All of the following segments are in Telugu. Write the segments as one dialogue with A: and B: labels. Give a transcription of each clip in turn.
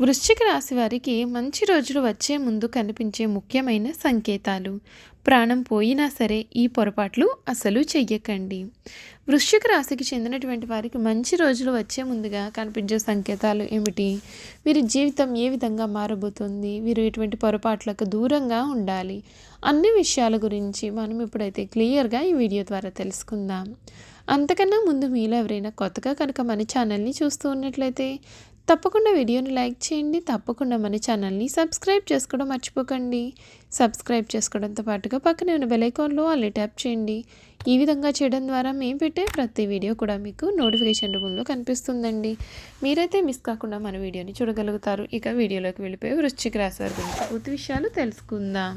A: వృశ్చిక రాశి వారికి మంచి రోజులు వచ్చే ముందు కనిపించే ముఖ్యమైన సంకేతాలు. ప్రాణం పోయినా సరే ఈ పొరపాట్లు అసలు చెయ్యకండి. వృశ్చిక రాశికి చెందినటువంటి వారికి మంచి రోజులు వచ్చే ముందుగా కనిపించే సంకేతాలు ఏమిటి? వీరి జీవితం ఏ విధంగా మారబోతుంది? వీరు ఇటువంటి పొరపాట్లకు దూరంగా ఉండాలి. అన్ని విషయాల గురించి మనం ఇప్పుడైతే క్లియర్గా ఈ వీడియో ద్వారా తెలుసుకుందాం. అంతకన్నా ముందు మీలో ఎవరైనా కొత్తగా కనుక మన ఛానల్ని చూస్తూ ఉన్నట్లయితే తప్పకుండా వీడియోని లైక్ చేయండి తప్పకుండా మన ఛానల్ని సబ్స్క్రైబ్ చేసుకోవడం మర్చిపోకండి. సబ్స్క్రైబ్ చేసుకోవడంతో పాటుగా పక్కనే ఉన్న బెలైకాన్లో అల్లే ట్యాప్ చేయండి. ఈ విధంగా చేయడం ద్వారా మేము పెట్టే ప్రతి వీడియో కూడా మీకు నోటిఫికేషన్ రూపంలో కనిపిస్తుందండి. మీరైతే మిస్ కాకుండా మన వీడియోని చూడగలుగుతారు. ఇక వీడియోలోకి వెళ్ళిపోయి వృశ్చిక రాశి వారి గురించి పూర్తి విషయాలు తెలుసుకుందాం.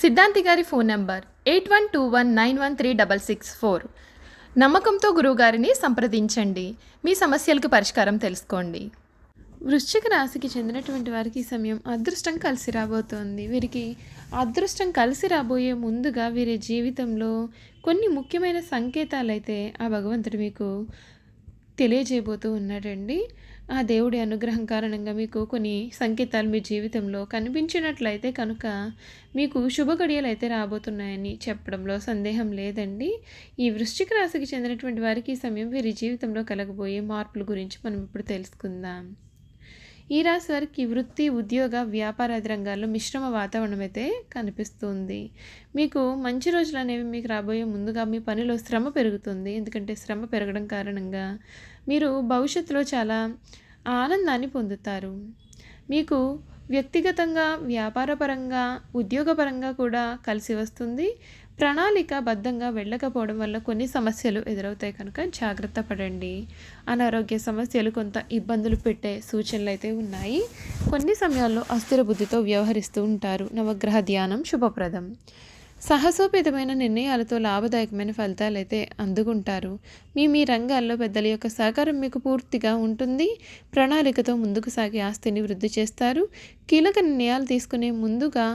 B: సిద్ధాంతి గారి phone number eight one two one nine one three double six four. నమ్మకంతో గురువుగారిని సంప్రదించండి. మీ సమస్యలకు పరిష్కారం తెలుసుకోండి.
A: వృశ్చిక రాశికి చెందినటువంటి వారికి ఈ సమయం అదృష్టం కలిసి రాబోతోంది. వీరికి అదృష్టం కలిసి రాబోయే ముందుగా వీరి జీవితంలో కొన్ని ముఖ్యమైన సంకేతాలు అయితే ఆ భగవంతుడు మీకు తెలియజేయబోతూ ఉన్నాడండి. ఆ దేవుడి అనుగ్రహం కారణంగా మీకు కొన్ని సంకేతాలు మీ జీవితంలో కనిపించినట్లయితే కనుక మీకు శుభ గడియలు అయితే రాబోతున్నాయని చెప్పడంలో సందేహం లేదండి. ఈ వృశ్చిక రాశికి చెందినటువంటి వారికి ఈ సమయం వీరి జీవితంలో కలగబోయే మార్పుల గురించి మనం ఇప్పుడు తెలుసుకుందాం. ఈ రాశి వారికి వృత్తి ఉద్యోగ వ్యాపారాది రంగాల్లో మిశ్రమ వాతావరణం అయితే కనిపిస్తుంది. మీకు మంచి రోజులు అనేవి మీకు రాబోయే ముందుగా మీ పనిలో శ్రమ పెరుగుతుంది. ఎందుకంటే శ్రమ పెరగడం కారణంగా మీరు భవిష్యత్తులో చాలా ఆనందాన్ని పొందుతారు. మీకు వ్యక్తిగతంగా వ్యాపారపరంగా ఉద్యోగపరంగా కూడా కలిసి వస్తుంది. ప్రణాళిక బద్ధంగా వెళ్ళకపోవడం వల్ల కొన్ని సమస్యలు ఎదురవుతాయి కనుక జాగ్రత్త పడండి. అనారోగ్య సమస్యలు కొంత ఇబ్బందులు పెట్టే సూచనలు అయితే ఉన్నాయి. కొన్ని సమయాల్లో అస్థిర బుద్ధితో వ్యవహరిస్తూ ఉంటారు. నవగ్రహ ధ్యానం శుభప్రదం. సాహసోపేతమైన నిర్ణయాలతో లాభదాయకమైన ఫలితాలు అయితే అందుకుంటారు. మీ మీ రంగాల్లో పెద్దల యొక్క సహకారం మీకు పూర్తిగా ఉంటుంది. ప్రణాళికతో ముందుకు సాగి ఆస్తిని వృద్ధి చేస్తారు. కీలక నిర్ణయాలు తీసుకునే ముందుగా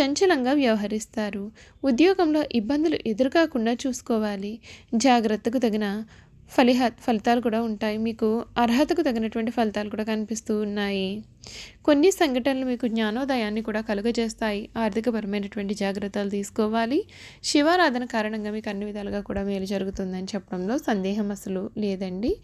A: చంచలంగా వ్యవహరిస్తారు. ఉద్యోగంలో ఇబ్బందులు ఎదురుకాకుండా చూసుకోవాలి. జాగ్రత్తకు తగిన ఫలిహ ఫలితాలు కూడా ఉంటాయి. మీకు అర్హతకు తగినటువంటి ఫలితాలు కూడా కనిపిస్తూ ఉన్నాయి. కొన్ని సంఘటనలు మీకు జ్ఞానోదయాన్ని కూడా కలుగజేస్తాయి. ఆర్థికపరమైనటువంటి జాగ్రత్తలు తీసుకోవాలి. శివారాధన కారణంగా మీకు అన్ని విధాలుగా కూడా మేలు జరుగుతుందని చెప్పడంలో సందేహం అసలు లేదండి.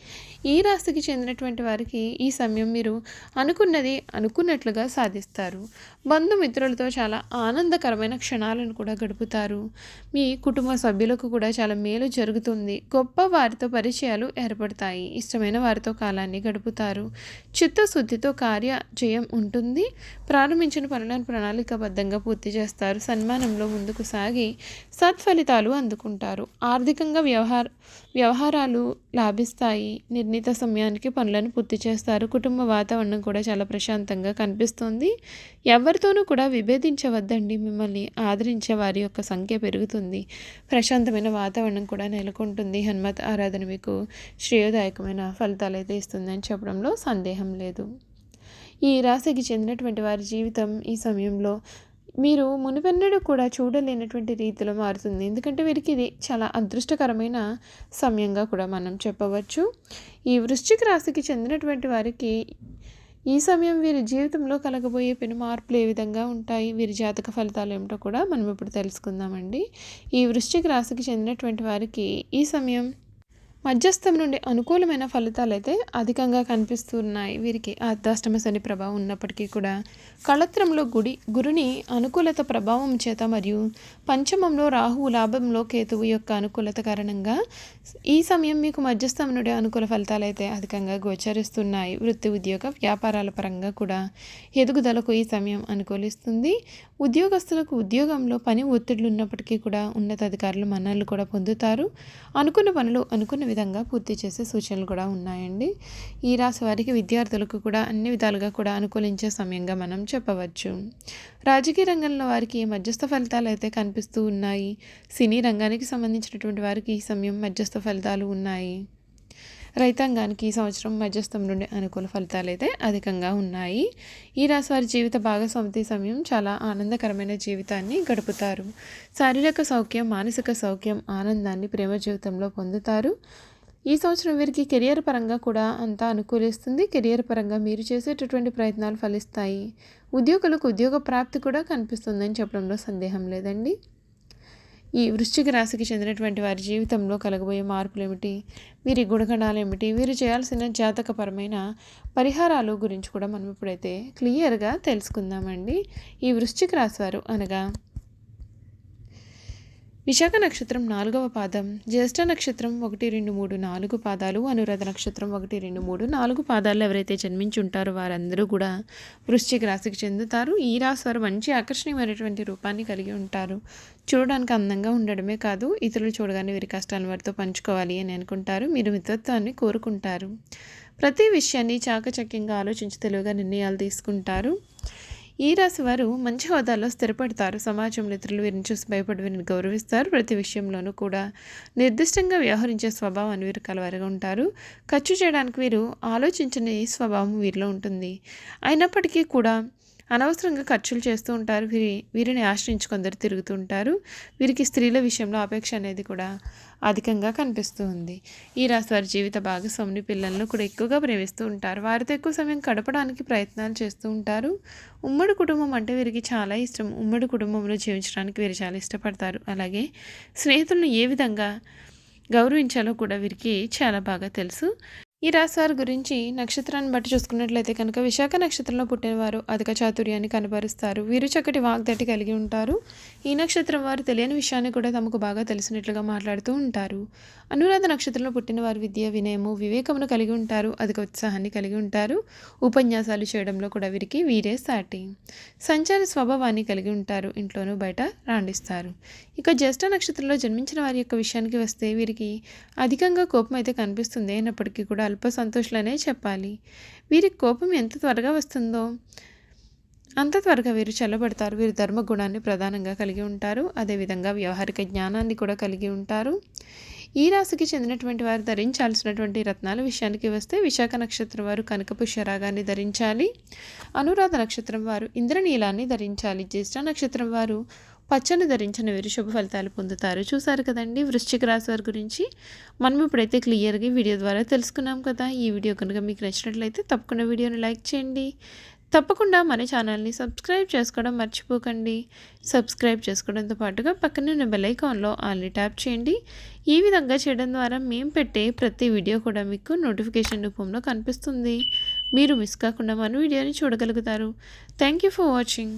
A: ఈ రాశికి చెందినటువంటి వారికి ఈ సమయం మీరు అనుకున్నది అనుకున్నట్లుగా సాధిస్తారు. బంధుమిత్రులతో చాలా ఆనందకరమైన క్షణాలను కూడా గడుపుతారు. మీ కుటుంబ సభ్యులకు కూడా చాలా మేలు జరుగుతుంది. గొప్ప వారితో పరిచయాలు ఏర్పడతాయి. ఇష్టమైన వారితో కాలాన్ని గడుపుతారు. చిత్తశుద్ధితో కార్య జయం ఉంటుంది. ప్రారంభించిన పనులను ప్రణాళికాబద్ధంగా పూర్తి చేస్తారు. సన్మానంలో ముందుకు సాగి సత్ఫలితాలు అందుకుంటారు. ఆర్థికంగా వ్యవహార వ్యవహారాలు లాభిస్తాయి. నిర్ణీత సమయానికి పనులను పూర్తి చేస్తారు. కుటుంబ వాతావరణం కూడా చాలా ప్రశాంతంగా కనిపిస్తుంది. ఎవరితోనూ కూడా విభేదించవద్దండి. మిమ్మల్ని ఆదరించే వారి యొక్క సంఖ్య పెరుగుతుంది. ప్రశాంతమైన వాతావరణం కూడా నెలకొంటుంది. హనుమత్ ఆరాధన మీకు శ్రేయోదాయకమైన ఫలితాలు అయితే ఇస్తుందని చెప్పడంలో సందేహం లేదు. ఈ రాశికి చెందినటువంటి వారి జీవితం ఈ సమయంలో మీరు మునిపెన్నడూ కూడా చూడలేనటువంటి రీతిలో మారుతుంది. ఎందుకంటే వీరికి ఇది చాలా అదృష్టకరమైన సమయంగా కూడా మనం చెప్పవచ్చు. ఈ వృశ్చిక రాశికి చెందినటువంటి వారికి ఈ సమయం వీరి జీవితంలో కలగబోయే పెను మార్పులు ఏ విధంగా ఉంటాయి? వీరి జాతక ఫలితాలు ఏమిటో కూడా మనం ఇప్పుడు తెలుసుకుందామండి. ఈ వృశ్చిక రాశికి చెందినటువంటి వారికి ఈ సమయం మధ్యస్థం నుండి అనుకూలమైన ఫలితాలు అయితే అధికంగా కనిపిస్తున్నాయి. వీరికి అర్ధాష్టమ శని ప్రభావం ఉన్నప్పటికీ కూడా కళత్రంలో గుడి గురుని అనుకూలత ప్రభావం చేత మరియు పంచమంలో రాహువు లాభంలో కేతువు యొక్క అనుకూలత కారణంగా ఈ సమయం మీకు మధ్యస్థం నుండి అనుకూల ఫలితాలు అయితే అధికంగా గోచరిస్తున్నాయి. వృత్తి ఉద్యోగ వ్యాపారాల పరంగా కూడా ఎదుగుదలకు ఈ సమయం అనుకూలిస్తుంది. ఉద్యోగస్తులకు ఉద్యోగంలో పని ఒత్తిడులు ఉన్నప్పటికీ కూడా ఉన్నతాధికారులు మన్నలు కూడా పొందుతారు. అనుకున్న పనులు అనుకున్న విధంగా పూర్తి చేసే సూచనలు కూడా ఉన్నాయండి. ఈ రాశి వారికి విద్యార్థులకు కూడా అన్ని విధాలుగా కూడా అనుకూలించే సమయంగా మనం చెప్పవచ్చు. రాజకీయ రంగంలో వారికి మధ్యస్థ ఫలితాలు అయితే కనిపిస్తూ ఉన్నాయి. సినీ రంగానికి సంబంధించినటువంటి వారికి ఈ సమయం మధ్యస్థ ఫలితాలు ఉన్నాయి. రైతాంగానికి ఈ సంవత్సరం మధ్యస్థం నుండి అనుకూల ఫలితాలు అయితే అధికంగా ఉన్నాయి. ఈ రాశి వారి జీవిత భాగస్వామి సమయం చాలా ఆనందకరమైన జీవితాన్ని గడుపుతారు. శారీరక సౌఖ్యం మానసిక సౌఖ్యం ఆనందాన్ని ప్రేమ జీవితంలో పొందుతారు. ఈ సంవత్సరం వీరికి కెరియర్ పరంగా కూడా అంతా అనుకూలిస్తుంది. కెరియర్ పరంగా మీరు చేసేటటువంటి ప్రయత్నాలు ఫలిస్తాయి. ఉద్యోగులకు ఉద్యోగ ప్రాప్తి కూడా కనిపిస్తుందని చెప్పడంలో సందేహం లేదండి. ఈ వృశ్చిక రాశికి చెందినటువంటి వారి జీవితంలో కలగబోయే మార్పులు ఏమిటి వీరి గుణగణాలు ఏమిటి వీరు చేయాల్సిన జాతకపరమైన పరిహారాలు గురించి కూడా మనం ఇప్పుడైతే క్లియర్గా తెలుసుకుందామండి. ఈ వృశ్చిక రాశి వారు అనగా విశాఖ నక్షత్రం నాలుగవ పాదం జ్యేష్ఠ నక్షత్రం ఒకటి రెండు మూడు నాలుగు పాదాలు అనురాధ నక్షత్రం ఒకటి రెండు మూడు నాలుగు పాదాలు ఎవరైతే జన్మించి ఉంటారో వారందరూ కూడా వృశ్చిక రాశికి చెందుతారు. ఈ రాశి వారు మంచి ఆకర్షణీయమైనటువంటి రూపాన్ని కలిగి ఉంటారు. చూడడానికి అందంగా ఉండడమే కాదు ఇతరులు చూడగానే వీరి కష్టాలను వారితో పంచుకోవాలి అని అనుకుంటారు. మీరు మిత్రత్వాన్ని కోరుకుంటారు. ప్రతి విషయాన్ని చాకచక్యంగా ఆలోచించి తెలివిగా నిర్ణయాలు తీసుకుంటారు. ఈ రాశి వారు మంచి హోదాలో స్థిరపడతారు. సమాజంలో ఇతరులు వీరిని చూసి భయపడి వీరిని గౌరవిస్తారు. ప్రతి విషయంలోనూ కూడా నిర్దిష్టంగా వ్యవహరించే స్వభావాన్ని వీరు కలవారుగా ఉంటారు. ఖర్చు చేయడానికి వీరు ఆలోచించని స్వభావం వీరిలో ఉంటుంది. అయినప్పటికీ కూడా అనవసరంగా ఖర్చులు చేస్తూ ఉంటారు. వీరి వీరిని ఆశ్రయించి కొందరు తిరుగుతూ ఉంటారు. వీరికి స్త్రీల విషయంలో అపేక్ష అనేది కూడా అధికంగా కనిపిస్తూ ఉంది. ఈ రాశి వారి జీవిత భాగస్వామిని పిల్లలను కూడా ఎక్కువగా ప్రేమిస్తూ ఉంటారు. వారితో ఎక్కువ సమయం గడపడానికి ప్రయత్నాలు చేస్తూ ఉంటారు. ఉమ్మడి కుటుంబం అంటే వీరికి చాలా ఇష్టం. ఉమ్మడి కుటుంబంలో జీవించడానికి వీరు చాలా ఇష్టపడతారు. అలాగే స్నేహితులను ఏ విధంగా గౌరవించాలో కూడా వీరికి చాలా బాగా తెలుసు. ఈ రాశి వారి గురించి నక్షత్రాన్ని బట్టి చూసుకున్నట్లయితే కనుక విశాఖ నక్షత్రంలో పుట్టినవారు అధిక చాతుర్యాన్ని కనబరుస్తారు. వీరు చక్కటి వాగ్దటి కలిగి ఉంటారు. ఈ నక్షత్రం వారు తెలియని విషయాన్ని కూడా తమకు బాగా తెలిసినట్లుగా మాట్లాడుతూ ఉంటారు. అనురాధ నక్షత్రంలో పుట్టిన వారు విద్య వినయము వివేకమును కలిగి ఉంటారు. అధిక ఉత్సాహాన్ని కలిగి ఉంటారు. ఉపన్యాసాలు చేయడంలో కూడా వీరికి వీరే సాటి. సంచార స్వభావాన్ని కలిగి ఉంటారు. ఇంట్లోనూ బయట రాణిస్తారు. ఇక జ్యేష్ఠ నక్షత్రంలో జన్మించిన వారి యొక్క విషయానికి వస్తే వీరికి అధికంగా కోపం అయితే కనిపిస్తుంది. అయినప్పటికీ కూడా అల్ప సంతోషులనే చెప్పాలి. వీరికి కోపం ఎంత త్వరగా వస్తుందో అంత త్వరగా వీరు చల్లబడతారు. వీరు ధర్మగుణాన్ని ప్రధానంగా కలిగి ఉంటారు. అదేవిధంగా వ్యవహారిక జ్ఞానాన్ని కూడా కలిగి ఉంటారు. ఈ రాశికి చెందినటువంటి వారు ధరించాల్సినటువంటి రత్నాల విషయానికి వస్తే విశాఖ నక్షత్రం వారు కనకపు ధరించాలి. అనురాధ నక్షత్రం వారు ఇంద్రనీలాన్ని ధరించాలి. జ్యేష్ఠ నక్షత్రం వారు పచ్చని ధరించిన వీరు శుభ ఫలితాలు పొందుతారు. చూసారు కదండి వృశ్చిక రాశి వారి గురించి? మనం ఇప్పుడైతే క్లియర్గా వీడియో ద్వారా తెలుసుకున్నాం కదా. ఈ వీడియో కనుక మీకు నచ్చినట్లయితే తప్పకుండా వీడియోని లైక్ చేయండి. తప్పకుండా మన ఛానల్ని సబ్స్క్రైబ్ చేసుకోవడం మర్చిపోకండి. సబ్స్క్రైబ్ చేసుకోవడంతో పాటుగా పక్కన ఉన్న బెల్ ఐకాన్లో ఆల్ని ట్యాప్ చేయండి. ఈ విధంగా చేయడం ద్వారా మేము పెట్టే ప్రతి వీడియో కూడా మీకు నోటిఫికేషన్ రూపంలో కనిపిస్తుంది. మీరు మిస్ కాకుండా మన వీడియోని చూడగలుగుతారు. Thank you for watching.